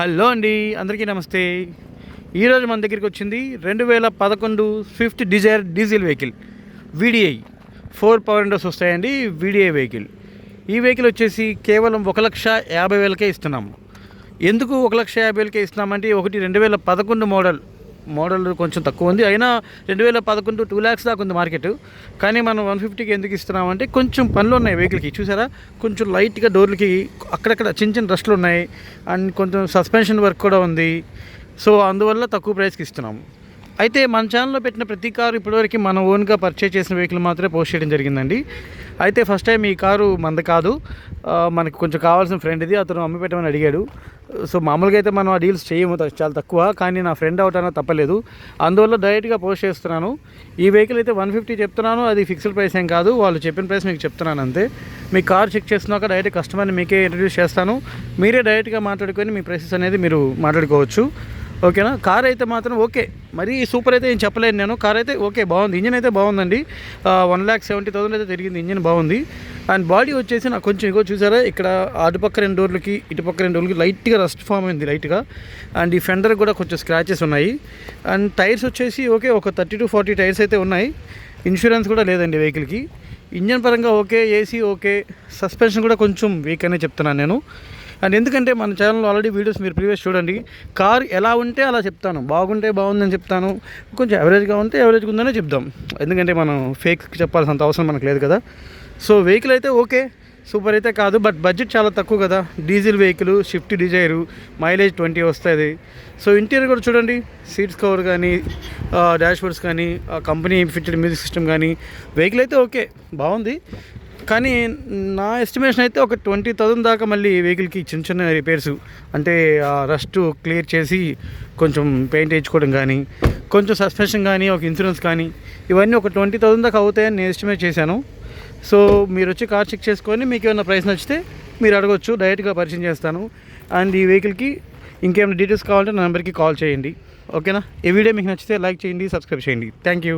Hello అండి అందరికీ నమస్తే. ఈరోజు మన దగ్గరికి వచ్చింది రెండు వేల పదకొండు Swift Dzire diesel vehicle VDI four power windows వస్తాయండి వీడిఐ వెహికల్. ఈ వెహికల్ వచ్చేసి కేవలం ఒక లక్ష యాభై వేలకే ఇస్తున్నాము. ఎందుకు ఒక లక్ష యాభై వేలకే ఇస్తున్నామంటే ఒకటి రెండు వేల పదకొండు మోడల్ మోడల్ కొంచెం తక్కువ ఉంది. అయినా రెండు వేల పదకొండు టూ ల్యాక్స్ దాకా ఉంది మార్కెట్. కానీ మనం వన్ ఫిఫ్టీకి ఎందుకు ఇస్తున్నామంటే కొంచెం పనులు ఉన్నాయి వెహికల్కి చూసారా? కొంచెం లైట్గా డోర్లకి అక్కడక్కడ చిన్న చిన్న రస్ట్లు ఉన్నాయి. అండ్ కొంచెం సస్పెన్షన్ వర్క్ కూడా ఉంది. సో అందువల్ల తక్కువ ప్రైస్కి ఇస్తున్నాము. అయితే మన ఛానల్లో పెట్టిన ప్రతి కారు ఇప్పటివరకు మనం ఓన్గా పర్చేజ్ చేసిన వెహికల్ మాత్రమే పోస్ట్ చేయడం జరిగిందండి. అయితే ఫస్ట్ టైం ఈ కారు మంద కాదు. మనకు కొంచెం కావాల్సిన ఫ్రెండ్ ఇది. అతను అమ్మి పెట్టమని అడిగాడు. సో మామూలుగా అయితే మనం ఆ డీల్స్ చేయము చాలా తక్కువ. కానీ నా ఫ్రెండ్ అవటాన తప్పలేదు. అందువల్ల డైరెక్ట్గా పోస్ట్ చేస్తున్నాను. ఈ వెహికల్ అయితే వన్ ఫిఫ్టీ చెప్తున్నాను. అది ఫిక్స్డ్ ప్రైస్ ఏం కాదు. వాళ్ళు చెప్పిన ప్రైస్ మీకు చెప్తున్నాను అంతే. మీ కార్ చెక్ చేస్తున్నాక డైరెక్ట్ కస్టమర్ని మీకే ఇంట్రడ్యూస్ చేస్తాను. మీరే డైరెక్ట్గా మాట్లాడుకొని మీ ప్రైసెస్ అనేది మీరు మాట్లాడుకోవచ్చు. ఓకేనా? కార్ అయితే మాత్రం ఓకే. మరీ సూపర్ అయితే ఏం చెప్పలేను నేను. కార్ అయితే ఓకే బాగుంది. ఇంజిన్ అయితే బాగుందండి. వన్ ల్యాక్ సెవెంటీ థౌసండ్ అయితే తిరిగింది. ఇంజిన్ బాగుంది. అండ్ బాడీ వచ్చేసి నాకు కొంచెం ఇగో చూసారా? ఇక్కడ అటుపక్క రెండు డోర్లకి ఇటుపక్క రెండు డోర్లకి లైట్గా రస్ట్ ఫామ్ అయింది లైట్గా. అండ్ ఈ ఫెండర్ కూడా కొంచెం స్క్రాచెస్ ఉన్నాయి. అండ్ టైర్స్ వచ్చేసి ఓకే ఒక థర్టీ టు ఫార్టీ టైర్స్ అయితే ఉన్నాయి. ఇన్సూరెన్స్ కూడా లేదండి వెహికల్కి. ఇంజన్ పరంగా ఓకే ఏసీ ఓకే. సస్పెన్షన్ కూడా కొంచెం వీక్ అనే చెప్తున్నాను నేను. అండ్ ఎందుకంటే మన ఛానల్లో ఆల్రెడీ వీడియోస్ మీరు ప్రీవియస్ చూడండి. కార్ ఎలా ఉంటే అలా చెప్తాను. బాగుంటే బాగుందని చెప్తాను. కొంచెం యావరేజ్గా ఉంటే యావరేజ్గా ఉందనే చెప్దాం. ఎందుకంటే మనం ఫేక్ చెప్పాల్సినంత అవసరం మనకు లేదు కదా. సో వెహికల్ అయితే ఓకే సూపర్ అయితే కాదు బట్ బడ్జెట్ చాలా తక్కువ కదా. Diesel vehicle shift Dzire mileage twenty వస్తుంది. సో ఇంటీరియర్ కూడా చూడండి. సీట్స్ కవర్ కానీ డాష్ బోర్డ్స్ కానీ కంపెనీ ఫిట్టెడ్ మ్యూజిక్ సిస్టమ్ కానీ వెహికల్ అయితే ఓకే బాగుంది. కానీ నా ఎస్టిమేషన్ అయితే ఒక ట్వంటీ థౌసండ్ దాకా మళ్ళీ వెహికల్కి చిన్న చిన్న రిపేర్స్ అంటే ఆ రస్ట్ క్లియర్ చేసి కొంచెం పెయింట్ వేయించుకోవడం కానీ కొంచెం సస్పెన్షన్ కానీ ఒక ఇన్సూరెన్స్ కానీ ఇవన్నీ ఒక ట్వంటీ థౌసండ్ దాకా అవుతాయని నేను ఎస్టిమేట్ చేశాను. సో మీరు వచ్చి కార్ చెక్ చేసుకొని మీకు ఏమైనా ప్రైస్ నచ్చితే మీరు అడగొచ్చు డైరెక్ట్గా పరిచయం చేస్తాను. అండ్ ఈ వెహికల్కి ఇంకేమైనా డీటెయిల్స్ కావాలంటే నా నెంబర్కి కాల్ చేయండి. ఓకేనా ఈ వీడియో మీకు నచ్చితే లైక్ చేయండి సబ్స్క్రైబ్ చేయండి. Thank you